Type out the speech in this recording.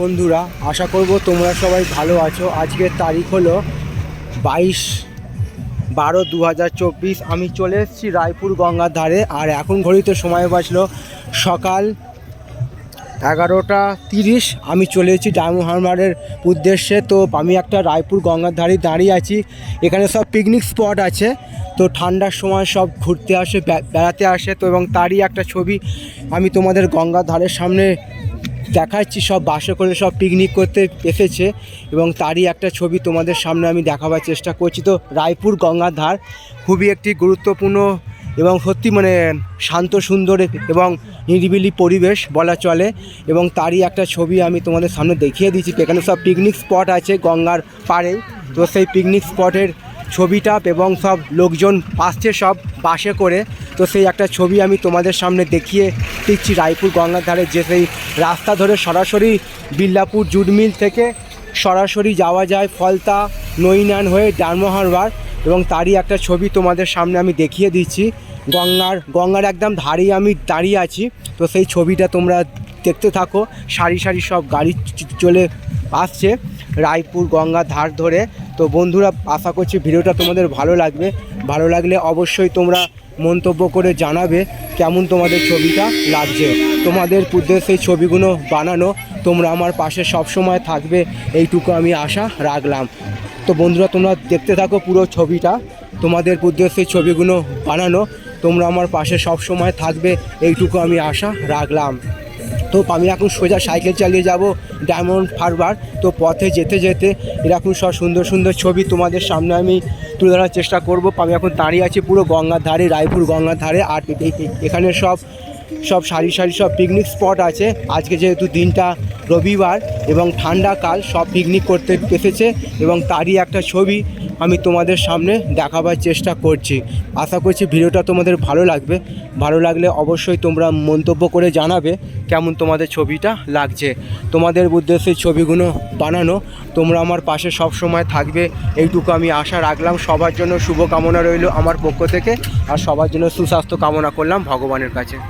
বন্ধুরা, আশা করব তোমরা সবাই ভালো আছো। আজকের তারিখ হলো বাইশ বারো দু আমি চলে এসেছি রায়পুর গঙ্গার ধারে, আর এখন ঘড়িতে সময় বাঁচলো সকাল এগারোটা তিরিশ। আমি চলে এসেছি ডায়মন্ড হারবারের উদ্দেশ্যে। তো আমি একটা রায়পুর গঙ্গার ধারে দাঁড়িয়ে আছি। এখানে সব পিকনিক স্পট আছে। তো ঠান্ডার সময় সব ঘুরতে আসে বেড়াতে আসে। তো এবং তারই একটা ছবি আমি তোমাদের গঙ্গার ধারের সামনে দেখাচ্ছি সব বাসে করে সব পিকনিক করতে এসেছে এবং তারই একটা ছবি তোমাদের সামনে আমি দেখাবার চেষ্টা করছি। তো রায়পুর গঙ্গার ধার খুবই একটি গুরুত্বপূর্ণ এবং সত্যি মানে শান্ত, সুন্দর এবং নিরিবিলি পরিবেশ বলা চলে এবং তারই একটা ছবি আমি তোমাদের সামনে দেখিয়ে দিচ্ছি। এখানে সব পিকনিক স্পট আছে গঙ্গার পাড়ে। তো সেই পিকনিক স্পটের ছবিটা এবং সব লোকজন আসছে সব বাসে করে। তো সেই একটা ছবি আমি তোমাদের সামনে দেখিয়ে দিচ্ছি রায়পুর গঙ্গার ধারে যে সেই রাস্তা ধরে সরাসরি বিল্লাপুর জুট মিল থেকে সরাসরি যাওয়া যায় ফলতা, নৈনান হয়ে ডানমোহারবার এবং তারই একটা ছবি তোমাদের সামনে আমি দেখিয়ে দিচ্ছি। গঙ্গার গঙ্গার একদম ধারেই আমি দাঁড়িয়ে আছি। তো সেই ছবিটা তোমরা দেখতে থাকো। সারি সারি সব গাড়ি চলে আসছে রায়পুর গঙ্গার ধার ধরে। তো বন্ধুরা, আশা করছি ভিডিওটা তোমাদের ভালো লাগবে। ভালো লাগলে অবশ্যই তোমরা মন্তব্য করে জানাবে কেমন তোমাদের ছবিটা লাগছে। তোমাদের উদ্দেশ্যে ছবিগুলো বানানো, তোমরা আমার পাশে সব সময় থাকবে, এইটুকু আমি আশা রাখলাম। তো বন্ধুরা, তোমরা দেখতে থাকো পুরো ছবিটা। তোমাদের উদ্দেশ্যে ছবিগুলো বানানো, তোমরা আমার পাশে সব সময় থাকবে, এইটুকু আমি আশা রাখলাম। তো আমি এখন সোজা সাইকেল চালিয়ে যাব ডায়মন্ড হারবার। তো পথে যেতে যেতে এরকম সব সুন্দর সুন্দর ছবি তোমাদের সামনে আমি তুলে ধরার চেষ্টা করব। আমি এখন দাঁড়িয়ে আছি পুরো গঙ্গার ধারে, রায়পুর গঙ্গার ধারে। আর এখানে সব সব সারি সারি সব পিকনিক স্পট আছে। আজকে যেহেতু দিনটা রবিবার এবং ঠান্ডাকাল সব পিকনিক করতে এসেছে এবং তারই একটা ছবি আমি তোমাদের সামনে দেখাবার চেষ্টা করছি। আশা করছি ভিডিওটা তোমাদের ভালো লাগবে। ভালো লাগলে অবশ্যই তোমরা মন্তব্য করে জানাবে কেমন তোমাদের ছবিটা লাগছে। তোমাদের উদ্দেশ্যে ছবিগুলো বানানো, তোমরা আমার পাশে সব সময় থাকবে। এইটুকু আমি আশা রাখলাম। সবার জন্য শুভকামনা রইল আমার পক্ষ থেকে। আর সবার জন্য সুস্বাস্থ্য কামনা করলাম ভগবানের কাছে।